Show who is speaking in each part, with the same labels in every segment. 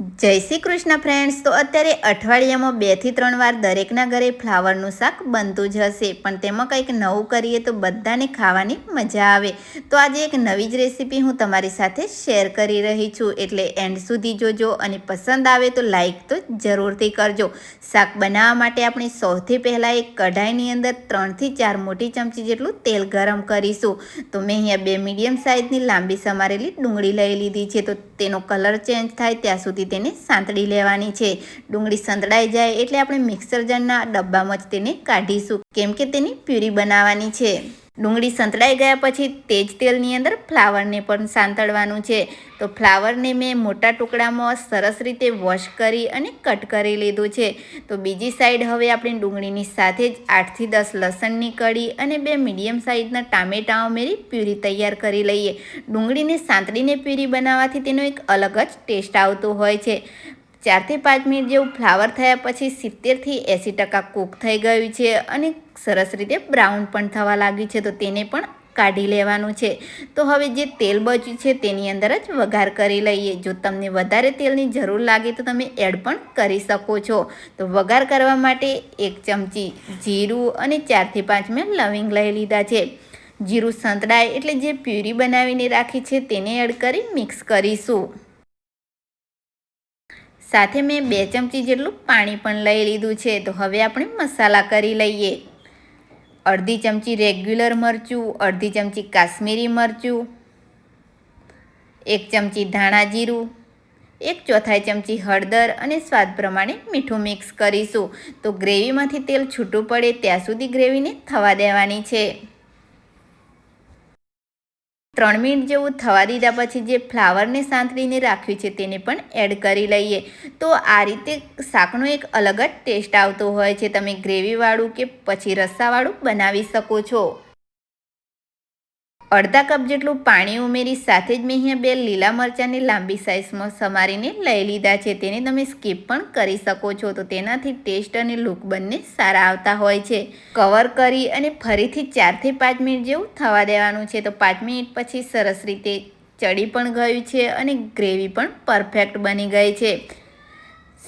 Speaker 1: જય શ્રી કૃષ્ણ ફ્રેન્ડ્સ તો અત્યારે અઠવાડિયામાં બેથી ત્રણ વાર દરેકના ઘરે ફ્લાવરનું શાક બનતું જ હશે. પણ તેમાં કંઈક નવું કરીએ તો બધાને ખાવાની મજા આવે. તો આજે એક નવી જ રેસીપી હું તમારી સાથે શેર કરી રહી છું. એટલે એન્ડ સુધી જોજો અને પસંદ આવે તો લાઈક તો જરૂરથી કરજો. શાક બનાવવા માટે આપણે સૌથી પહેલાં એક કઢાઈની અંદર ત્રણથી ચાર મોટી ચમચી જેટલું તેલ ગરમ કરીશું. તો મેં અહીંયા બે મીડિયમ સાઇઝની લાંબી સમારેલી ડુંગળી લઈ લીધી છે. તો તેનો કલર ચેન્જ થાય ત્યાં સુધી તેને સાંતળી લેવાની છે. ડુંગળી સંતળાઈ જાય એટલે આપણે મિક્સર જારના ડબ્બામાં જ તેને કાઢીશું. કેમ કે તેની પ્યુરી બનાવવાની છે. ડુંગળી સંતળાઈ ગયા પછી તે જ તેલની અંદર ફ્લાવરને પણ સાંતળવાનું છે. તો ફ્લાવરને મેં મોટા ટુકડામાં સરસ રીતે વોશ કરી અને કટ કરી લીધું છે. તો બીજી સાઈડ હવે આપણે ડુંગળીની સાથે જ આઠથી દસ લસણની કળી અને બે મીડિયમ સાઇઝના ટામેટાં ઉમેરી પ્યુરી તૈયાર કરી લઈએ. ડુંગળીને સાંતળીને પ્યુરી બનાવવાથી તેનો એક અલગ જ ટેસ્ટ આવતો હોય છે. ચારથી પાંચ મિનિટ જેવું ફ્લાવર થયા પછી સિત્તેરથી એંસી ટકા કૂક થઈ ગયું છે અને સરસ રીતે બ્રાઉન પણ થવા લાગ્યું છે, તો તેને પણ કાઢી લેવાનું છે. તો હવે જે તેલ બચ્યું છે તેની અંદર જ વઘાર કરી લઈએ. જો તમને વધારે તેલની જરૂર લાગે તો તમે એડ પણ કરી શકો છો. તો વઘાર કરવા માટે એક ચમચી જીરું અને ચારથી પાંચ મેં લવિંગ લઈ લીધા છે. જીરું સંતળાય એટલે જે પ્યુરી બનાવીને રાખી છે તેને એડ કરી મિક્સ કરીશું. સાથે મેં બે ચમચી જેટલું પાણી પણ લઈ લીધું છે. તો હવે આપણે મસાલા કરી લઈએ. અડધી ચમચી રેગ્યુલર મરચું, અડધી ચમચી કાશ્મીરી મરચું, એક ચમચી ધાણા જીરું, એક ચોથાઈ ચમચી હળદર અને સ્વાદ પ્રમાણે મીઠું મિક્સ કરીશું. તો ગ્રેવીમાંથી તેલ છૂટું પડે ત્યાં સુધી ગ્રેવીને થવા દેવાની છે. ત્રણ મિનિટ જેવું થવા દીધા પછી જે ફ્લાવરને સાંતળીને રાખ્યું છે તેને પણ એડ કરી લઈએ. તો આ રીતે શાકનો એક અલગ જ ટેસ્ટ આવતો હોય છે. તમે ગ્રેવીવાળું કે પછી રસ્સાવાળું બનાવી શકો છો. અડધા કપ જેટલું પાણી ઉમેરી સાથે જ મેં અહીંયા બે લીલા મરચાંને લાંબી સાઇઝમાં સમારીને લઈ લીધા છે. તેને તમે સ્કીપ પણ કરી શકો છો. તો તેનાથી ટેસ્ટ અને લુક બંને સારા આવતા હોય છે. કવર કરી અને ફરીથી ચારથી પાંચ મિનિટ જેવું થવા દેવાનું છે. તો પાંચ મિનિટ પછી સરસ રીતે ચડી પણ ગયું છે અને ગ્રેવી પણ પરફેક્ટ બની ગઈ છે.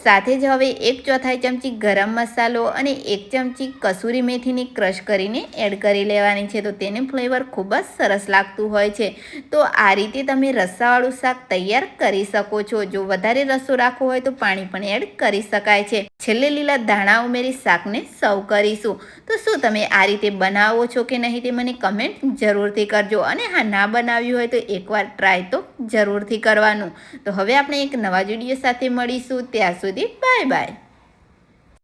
Speaker 1: સાથે જ હવે એક ચોથાઈ ચમચી ગરમ મસાલો અને એક ચમચી કસૂરી મેથીની ક્રશ કરીને એડ કરી લેવાની છે. તો તેને ફ્લેવર ખૂબ જ સરસ લાગતું હોય છે. તો આ રીતે તમે રસ્સાવાળું શાક તૈયાર કરી શકો છો. જો વધારે રસો રાખવો હોય તો પાણી પણ એડ કરી શકાય છે. છેલ્લે લીલા ધાણા ઉમેરી શાકને સર્વ કરીશું. તો શું તમે આ રીતે બનાવો છો કે નહીં તે મને કમેન્ટ જરૂરથી કરજો. અને હા, ના બનાવ્યું હોય તો એકવાર ટ્રાય તો જરૂરથી કરવાનું. તો હવે આપણે એક નવા વીડિયો સાથે મળીશું. ત્યાં સુધી બાય બાય.